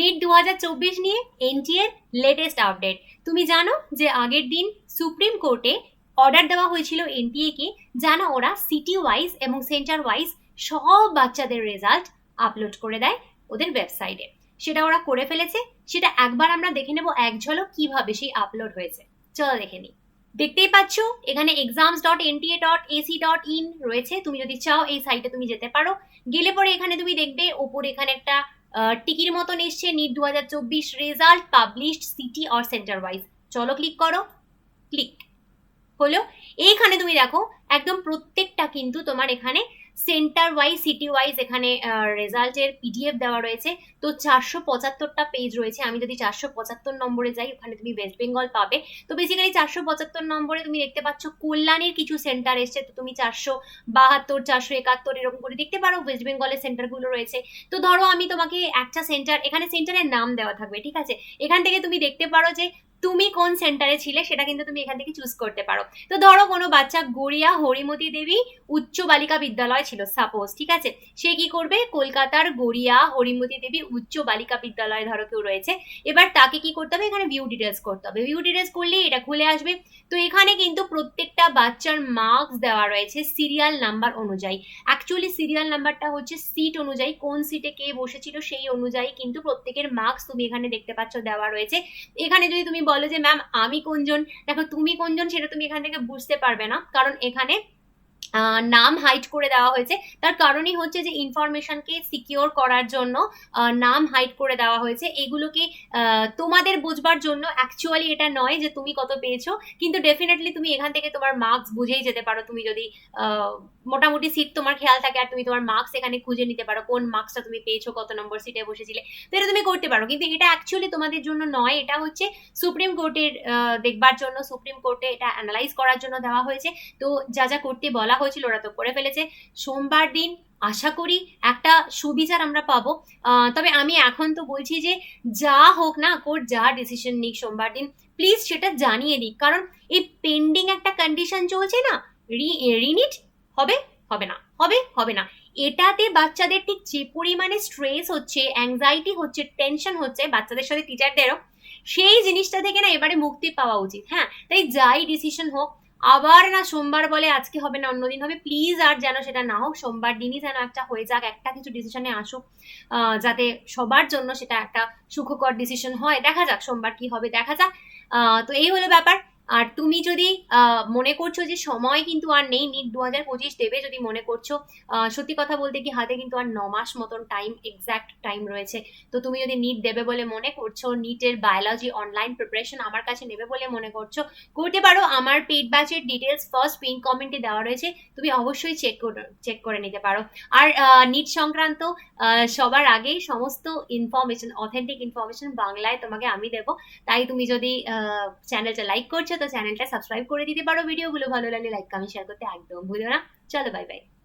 NEET দু নিয়ে এনটিএর latest update তুমি জানো যে আগের দিন সুপ্রিম কোর্টে অর্ডার দেওয়া হয়েছিল এনটিএ কে, যেন ওরা সিটি ওয়াইজ এবং সেন্টার ওয়াইজ সব বাচ্চাদের রেজাল্ট আপলোড করে দেয় ওদের ওয়েবসাইটে সেটা ওরা করে ফেলেছে, সেটা একবার আমরা দেখে নেব এক ঝলক কীভাবে সেই আপলোড হয়েছে। চলো দেখে নিই। দেখতেই পাচ্ছ, এখানে exams dot NTA dot AC dot in রয়েছে। তুমি যদি চাও এই সাইটে তুমি যেতে পারো। গেলে পরে এখানে তুমি দেখবে, ওপরে এখানে একটা টিকির মতন এসছে নিট দু হাজার চব্বিশ result published city or centre wise চলো ক্লিক করো। ক্লিক হলো, এইখানে তুমি দেখো, একদম প্রত্যেকটা কিন্তু তোমার এখানে সেন্টার ওয়াইজ সিটি ওয়াইজ এখানে রেজাল্টের পিডিএফ দেওয়া রয়েছে। তো চারশো পঁচাত্তরটা পেজ রয়েছে। আমি যদি চারশো পঁচাত্তর নম্বরে যাই, ওখানে তুমি ওয়েস্ট বেঙ্গল পাবে। তো বেসিক্যালি চারশো পঁচাত্তর নম্বরে তুমি দেখতে পাচ্ছ, কল্যাণের কিছু সেন্টার এসছে। তো তুমি চারশো বাহাত্তর, চারশো একাত্তর এরকম করে দেখতে পারো ওয়েস্ট বেঙ্গলের সেন্টারগুলো রয়েছে। তো ধরো আমি তোমাকে একটা সেন্টার এখানে সেন্টারের নাম দেওয়া থাকবে, ঠিক আছে? এখান থেকে তুমি দেখতে পারো যে তুমি কোন সেন্টারে ছিলে সেটা কিন্তু তুমি এখান থেকে চুজ করতে পারো। তো ধরো কোনো বাচ্চা গড়িয়া হরিমতি দেবী উচ্চ বালিকা বিদ্যালয় ছিল সাপোজ ঠিক আছে? সে কি করবে? কলকাতার গড়িয়া হরিমতি দেবী উচ্চ বালিকা বিদ্যালয় ধরো কেউ রয়েছে, এবার তাকে কি করতে হবে? এখানে ভিউ ডিটেলস করতে হবে। ভিউ ডিটেলস করলে এটা খুলে আসবে। তো এখানে কিন্তু প্রত্যেকটা বাচ্চার মার্কস দেওয়া রয়েছে সিরিয়াল নাম্বার অনুযায়ী। অ্যাকচুয়ালি সিরিয়াল নাম্বারটা হচ্ছে সিট অনুযায়ী, কোন সিটে কে বসেছিল সেই অনুযায়ী কিন্তু প্রত্যেকের মার্কস তুমি এখানে দেখতে পাচ্ছ দেওয়া রয়েছে। এখানে যদি তুমি বলো যে ম্যাম আমি কোনজন? দেখো তুমি কোনজন সেটা তুমি এখান থেকে বুঝতে পারবে না। কারণ এখানে নাম হাইড করে দেওয়া হয়েছে। তার কারণই হচ্ছে যে ইনফরমেশনকে সিকিওর করার জন্য নাম হাইড করে দেওয়া হয়েছে। এগুলোকে তোমাদের বুঝবার জন্য অ্যাকচুয়ালি এটা নয় যে তুমি কত পেয়েছ, কিন্তু ডেফিনেটলি তুমি এখান থেকে তোমার মার্কস বুঝেই যেতে পারো। তুমি যদি মোটামুটি সিট তোমার খেয়াল থাকে আর তুমি তোমার মার্কস এখানে খুঁজে নিতে পারো, কোন মার্কসটা তুমি পেয়েছ, কত নম্বর সিটে বসেছিলে, তো এটা তুমি করতে পারো। কিন্তু এটা অ্যাকচুয়ালি তোমাদের জন্য নয়, এটা হচ্ছে সুপ্রিম কোর্টের দেখবার জন্য, সুপ্রিম কোর্টে এটা অ্যানালাইজ করার জন্য দেওয়া হয়েছে। তো যা যা করতে বলা হয়েছিল, ওরা তো করে ফেলেছে। সোমবার দিন আশা করি একটা সুবিচার আমরা পাবো। তবে আমি এখন তো বলছি যে যা হোক না, কোর্ট যা ডিসিশন নিক সোমবার দিন প্লিজ সেটা জানিয়ে দিক। কারণ এই পেন্ডিং একটা কন্ডিশন চলছে না রিনিট হবে হবে না, হবে হবে না। এটাতে বাচ্চাদের ঠিক যে পরিমাণে স্ট্রেস হচ্ছে অ্যাংজাইটি হচ্ছে টেনশন হচ্ছে বাচ্চাদের সাথে টিচারদেরও সেই জিনিসটা থেকে না এবারে মুক্তি পাওয়া উচিত। হ্যাঁ তাই যাই ডিসিশন হোক আবার না সোমবার বলে আজকে হবে না, অন্যদিন হবে। প্লিজ আর যেন সেটা না হোক, সোমবার দিনই যেন একটা হয়ে যাক, একটা কিছু ডিসিশনে আসুক যাতে সবার জন্য সেটা একটা সুখকর ডিসিশন হয়। দেখা যাক সোমবার কি হবে, দেখা যাক। তো এই হলো ব্যাপার। আর তুমি যদি মনে করছ যে সময় কিন্তু আর নেই, নিট দু হাজার পঁচিশ দেবে যদি মনে করছ সত্যি কথা বলতে কি হাতে কিন্তু আর ন মাস মতন টাইম এক্স্যাক্ট টাইম রয়েছে। তো তুমি যদি নিট দেবে বলে মনে করছ, নিটের বায়োলজি অনলাইন প্রিপারেশন আমার কাছে নেবে বলে মনে করছ, করতে পারো। আমার পেড ব্যাচের ডিটেলস ফার্স্ট পিন কমেন্টে দেওয়া রয়েছে, তুমি অবশ্যই চেক চেক করে নিতে পারো। আর নিট সংক্রান্ত সবার আগেই সমস্ত ইনফরমেশন অথেন্টিক ইনফরমেশন বাংলায় তোমাকে আমি দেবো। তাই তুমি যদি চ্যানেলটা লাইক করছ তো চ্যানেলটা সাবস্ক্রাইব করে দিতে পারো ভিডিওগুলো ভালো লাগলে লাইক কমেন্ট শেয়ার করতে একদম ভুলো না। চলো বাই বাই